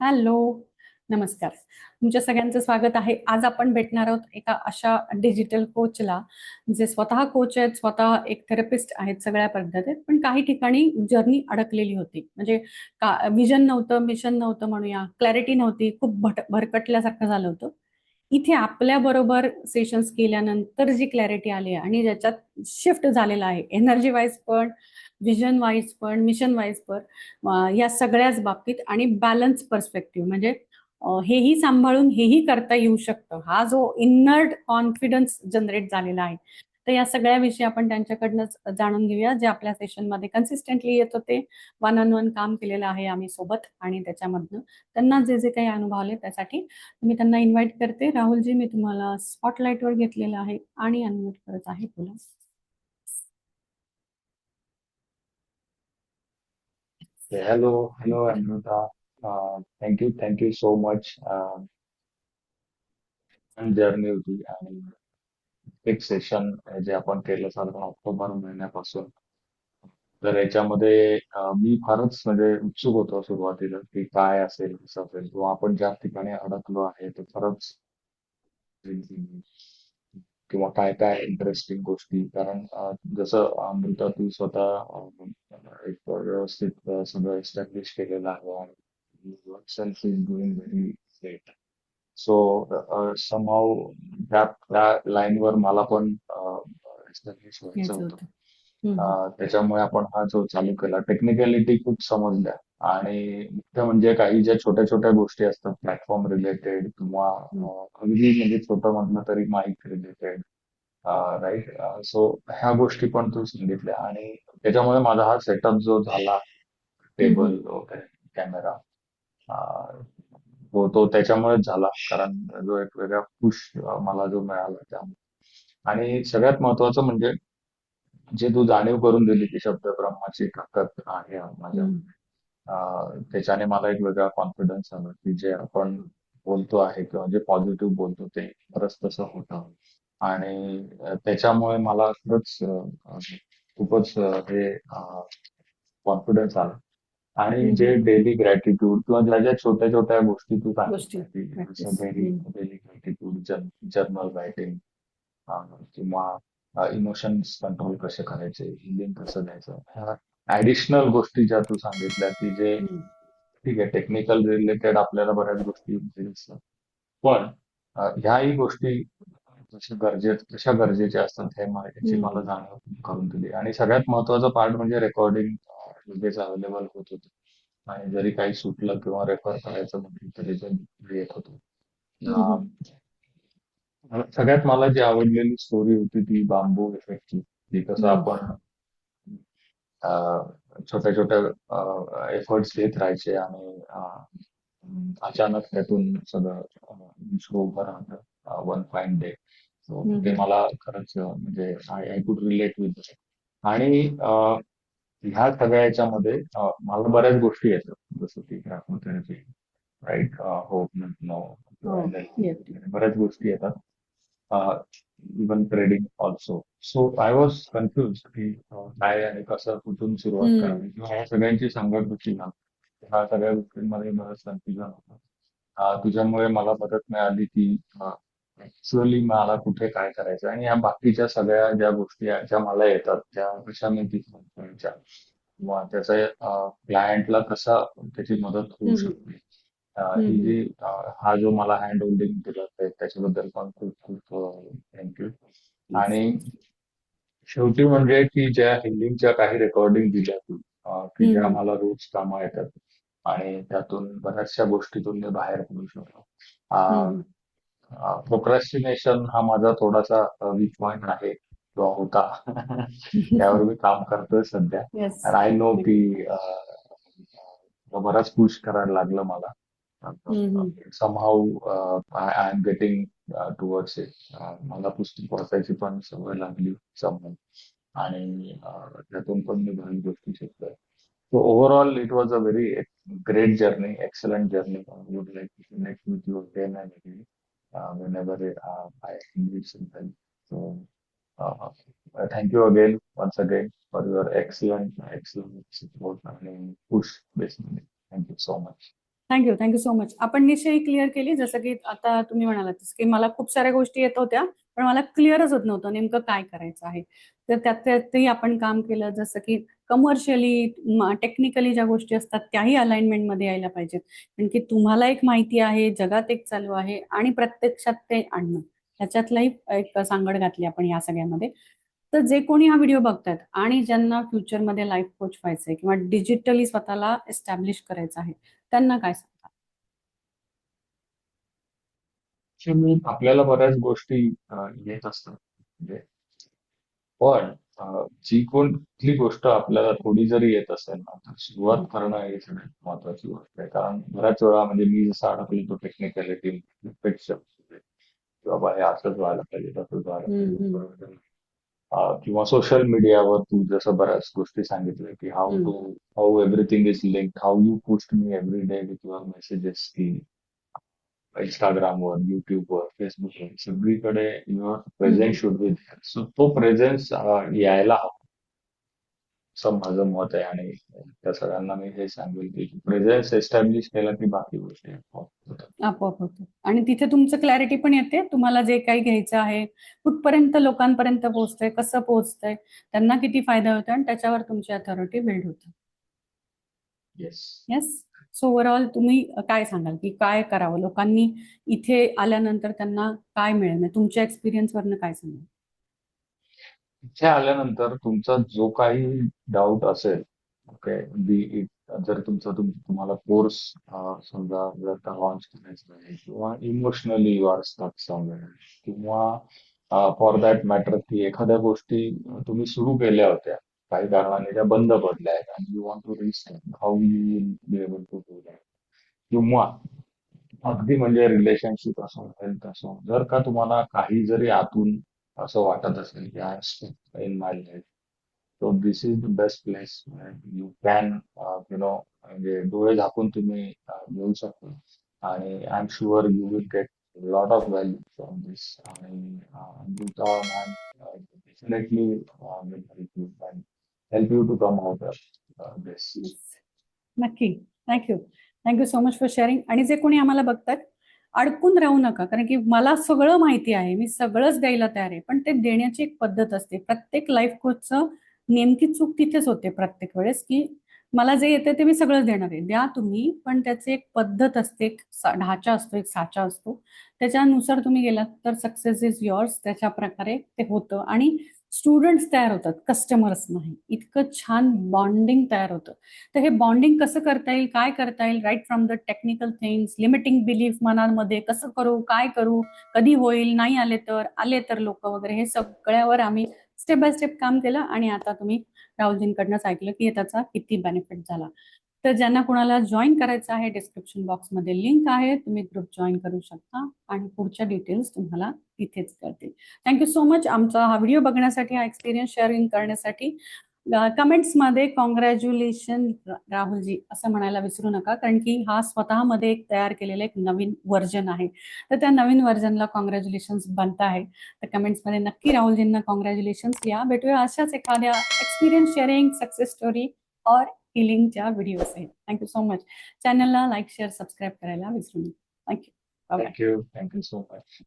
Hello नमस्कार. तुमच्या सगळ्यांचं स्वागत आहे. आज आपण भेटणार आहोत एका अशा डिजिटल कोचला जे स्वतः कोच आहेत स्वतः एक थेरपिस्ट आहेत सगळ्या पद्धतीत पण काही ठिकाणी जर्नी अडकलेली होती. म्हणजे का विजन नव्हतं मिशन नव्हतं म्हणूया क्लॅरिटी नव्हती खूप भट भरकटल्यासारखं झालं होतं. इथे आपल्या बरोबर सेशन्स केल्यानंतर जी क्लॅरिटी आली आहे आणि ज्याच्यात शिफ्ट झालेला आहे एनर्जी वाईज पण व्हिजन वाईज पण मिशन वाईज पण या सगळ्याच बाबतीत आणि बॅलन्स पर्स्पेक्टिव्ह म्हणजे हेही सांभाळून हेही करता येऊ शकतं. हा जो इनर्ड कॉन्फिडन्स जनरेट झालेला आहे. तर या सगळ्याविषयी आपण त्यांच्याकडनंच जाणून घेऊया. जे आपल्या सेशनमध्ये कन्सिस्टंटली येत होते. वन ऑन वन काम केलेलं आहे आम्ही सोबत आणि त्याच्यामधनं. त्यांना जे जे काही अनुभव आले त्यासाठी मी त्यांना इन्व्हाइट करते. राहुलजी मी तुम्हाला स्पॉटलाईटवर घेतलेलं आहे आणि अनम्यूट करत आहे बोला Yeah, hello, hello, Amrita. Uh, thank you, thank you so much. Uh, journey होती आणि एक सेशन जे आपण केलं साधारण ऑक्टोबर महिन्यापासून तर याच्यामध्ये अं, मी फारच म्हणजे उत्सुक होतो सुरुवातीला की काय असेल कसं असेल किंवा आपण ज्या ठिकाणी अडकलो आहे ते खरंच किंवा काय काय इंटरेस्टिंग गोष्टी कारण अं, जसं अमृता तू स्वतः एक व्यवस्थित सगळं एस्टॅब्लिश केलेलं आहे आणि self is doing very great so somehow त्या त्या लाईनवर मला पण एस्टॅब्लिश व्हायचं होतं त्याच्यामुळे आपण हा जो चालू केला टेक्निकॅलिटी खूप समजल्या आणि मुख्य म्हणजे काही ज्या छोट्या छोट्या गोष्टी असतात प्लॅटफॉर्म रिलेटेड किंवा अगदी म्हणजे छोटं म्हटलं तरी माईक रिलेटेड राईट सो ह्या गोष्टी पण तू सांगितल्या. आणि त्याच्यामुळे माझा हा सेटअप जो झाला टेबल वगैरे कॅमेरा तो तो त्याच्यामुळेच झाला. कारण जो एक वेगळा पुश मला जो मिळाला त्यामुळे. आणि सगळ्यात महत्वाचं म्हणजे जे तू जाणीव करून दिली की शब्द ब्रह्माची ताकद आहे माझ्या. त्याच्याने मला एक वेगळा कॉन्फिडन्स आला की जे आपण बोलतो आहे किंवा जे पॉझिटिव्ह बोलतो ते खरंच तसं होतं. आणि अं, त्याच्यामुळे मला खरंच अं, अं, खूपच अं, हे कॉन्फिडन्स आला आणि. जे डेली ग्रॅटिट्यूड किंवा ज्या ज्या छोट्या छोट्या गोष्टी तू गोष्टी, सांगितल्या की डेली ग्रॅटिट्यूड जर्नल रायटिंग किंवा इमोशन्स कंट्रोल कसे करायचे हिलिंग कसं द्यायचं ह्या ऍडिशनल गोष्टी ज्या तू सांगितल्या की जे. ठीक आहे टेक्निकल रिलेटेड आपल्याला बऱ्याच गोष्टी पण अ, ह्याही गोष्टी जशा गरजे कशा गरजेच्या असतात हे मा- याची हम्म. मला जाणीव करून दिली आणि सगळ्यात महत्त्वाचा पार्ट म्हणजे रेकॉर्डिंग लगेच अवेलेबल होत होतं आणि जरी काही सुटलं किंवा रेफर करायचं म्हटलं तरी ते येत होतं हम्म. अ, सगळ्यात मला जी आवडलेली स्टोरी होती ती बांबू इफेक्टची ती कसं हम्म. आपण अ, छोट्या छोट्या एफर्ट्स घेत राहायचे आणि अ, अचानक त्यातून सगळं अ, विश्व उभं राहतं वन फाईन डे सो. ते मला खरंच म्हणजे I I could relate with आणि ह्या सगळ्या याच्यामध्ये मला बऱ्याच गोष्टी येतात. जसं की ग्राफोथेरपी राईट होप नो. बऱ्याच गोष्टी येतात. Even trading also so I was confuse की काय आणि कसं कुठून सुरुवात. करावी? किंवा ह्या सगळ्यांची संघट होती ना ह्या सगळ्या गोष्टींमध्ये बरंच कन्फ्युजन होतं. तुझ्यामुळे मला मदत मिळाली की ऍक्च्युअली मला कुठे काय करायचं आणि या बाकीच्या सगळ्या ज्या गोष्टी आहेत, ज्या मला येतात त्या कशा मी तिथल्या किंवा त्याचा क्लायंटला कसा त्याची मदत होऊ हम्म. शकते अ, ही हम्म. जी अ, हा जो मला हँड होल्डिंग दिला आहे त्याच्याबद्दल पण खूप खूप थँक्यू आणि शेवटी म्हणजे की ज्या हिलिंगच्या काही रेकॉर्डिंग दिल्या तू अ, की ज्या हम्म. मला रोज कामा येतात आणि त्यातून बऱ्याचशा गोष्टीतून मी बाहेर पडू शकतो हम्म. प्रोक्रॅस्टिनेशन हा माझा थोडासा वीक पॉइंट आहे. किंवा होता. त्यावर मी काम करतोय सध्या. आय नो की अ, बराच पुश करायला लागलं मला. हम्म. Somehow I am getting towards it मला पुस्तक वाचायची पण सवय लागली समोर. आणि अ, त्यातून पण मी बऱ्याच गोष्टी शिकतोय was a very great journey, excellent journey. I would like to connect with you again and again. Uh, whenever uh, I need something. So uh, uh, thank you again, once again, for your excellent, excellent support and push, basically. Thank you so much. Thank you thank you so much आपण निश्चयी clear केली जसं की आता तुम्ही म्हणालात की मला खूप साऱ्या गोष्टी येत होत्या पण मला क्लिअरच होत नव्हतं नेमकं काय करायचं आहे तर त्यात त्यातही आपण काम केलं जसं की कमर्शियली टेक्निकली ज्या गोष्टी असतात त्याही अलाइनमेंटमध्ये यायला पाहिजेत. कारण की तुम्हाला एक माहिती आहे जगात एक चालू आहे आणि प्रत्यक्षात ते आणणं. ह्याच्यातलाही एक सांगड घातली आपण या सगळ्यामध्ये. तर जे कोणी हा व्हिडिओ बघतात आणि ज्यांना फ्युचरमध्ये लाईफ कोच व्हायचंय किंवा डिजिटली स्वतःला एस्टॅब्लिश करायचं आहे त्यांना काय सांगतात आपल्याला बऱ्याच गोष्टी येत असतात. म्हणजे पण अ, जी कोणती गोष्ट आपल्याला थोडी जरी येत असेल ना तर सुरुवात करणं ही सगळ्यात महत्वाची गोष्ट आहे कारण बऱ्याच वेळा म्हणजे मी जसा अडकलो तो टेक्निकॅलिटी पेक्षा की बाबा हे असंच व्हायला पाहिजे तसंच व्हायला पाहिजे. बरोबर. अ, किंवा सोशल मीडियावर तू जसं बऱ्याच गोष्टी सांगितल्या की how. To how everything is linked how you post me every day with your messages की इंस्टाग्रामवर युट्यूबवर फेसबुकवर सगळीकडे your presence should be there so तो प्रेझेन्स यायला हवा. असं माझं मत आहे आणि त्या सगळ्यांना मी हे सांगेल की प्रेझेन्स एस्टॅब्लिश केला की बाकी गोष्टी आपोआप होतात. आपोआप होतं आणि तिथे तुमचं क्लॅरिटी पण येते. तुम्हाला जे काही घ्यायचं आहे कुठपर्यंत लोकांपर्यंत पोहोचतंय कसं पोहोचतंय त्यांना किती फायदा होतो आणि त्याच्यावर तुमची अथॉरिटी बिल्ड होते. येस येस सो ओव्हरऑल तुम्ही काय सांगाल की काय करावं? लोकांनी इथे आल्यानंतर त्यांना काय मिळेल? म्हणजे तुमच्या एक्सपिरियन्सवरनं काय सांगाल? इथे आल्यानंतर तुमचा जो काही डाऊट असेल ओके बी इट जर तुमचा तुम्हाला कोर्स समजा जर का लॉन्च करायचा आहे किंवा emotionally you are stuck somewhere किंवा फॉर दॅट मॅटर की एखाद्या गोष्टी तुम्ही सुरू केल्या होत्या काही कारणाने त्या बंद पडल्या आहेत. आणि you want to restart how you will be able to do that किंवा अगदी म्हणजे रिलेशनशिप असो हेल्थ असो जर का तुम्हाला काही जरी आतून असं वाटत असेल की I stuck in my life so this is the best place you can you know म्हणजे डोळे झाकून तुम्ही uh, येऊ शकता. आणि I am sure you will get lot of value from this आणि uh, definitely help you to come out of this. नक्की. Thank you thank you so much for sharing आणि जे कोणी आम्हाला बघतात अडकून राहू नका कारण की मला सगळं माहिती आहे मी सगळंच द्यायला तयार आहे पण ते देण्याची एक पद्धत असते. प्रत्येक लाईफ कोचचं नेमकी चूक तिथेच होते प्रत्येक वेळेस की मला जे येते ते मी सगळंच देणार आहे. द्या तुम्ही पण त्याची एक पद्धत असते एक ढाचा असतो एक साचा असतो. त्याच्यानुसार तुम्ही गेलात तर सक्सेस इज युअर्स त्याच्या प्रकारे ते होतं. आणि स्टुडंट्स तयार होतात कस्टमर्स नाही. इतकं छान बॉन्डिंग तयार होतं. तर हे बॉन्डिंग कसं करता येईल काय करता येईल right from the technical things limiting belief मनांमध्ये कसं करू काय करू कधी होईल नाही आले तर आले तर लोक वगैरे हे सगळ्यावर आम्ही स्टेप बाय स्टेप काम केलं आणि आता तुम्ही राहुलजींकडनंच ऐकलं की त्याचा किती बेनिफिट झाला. तर ज्यांना कुणाला जॉईन करायचं आहे डिस्क्रिप्शन बॉक्समध्ये लिंक आहे तुम्ही ग्रुप जॉईन करू शकता आणि पुढच्या डिटेल्स तुम्हाला तिथेच कळतील. थँक्यू सो मच आमचा हा व्हिडिओ बघण्यासाठी हा एक्सपिरियन्स शेअरिंग करण्यासाठी कमेंट्समध्ये कॉंग्रॅच्युलेशन राहुलजी असं म्हणायला विसरू नका कारण की हा स्वतःमध्ये एक तयार केलेलं एक नवीन व्हर्जन आहे. तर त्या नवीन व्हर्जनला कॉंग्रॅच्युलेशन्स बनत आहे. तर कमेंट्समध्ये नक्की राहुलजींना कॉंग्रॅच्युलेशन्स या. भेटूया अशाच एखाद्या एक्सपिरियन्स शेअरिंग सक्सेस स्टोरी और हिलिंगच्या व्हिडिओज आहेत. थँक्यू सो मच चॅनलला लाईक शेअर सबस्क्राईब करायला विसरू नका. Thank you thank you thank you so much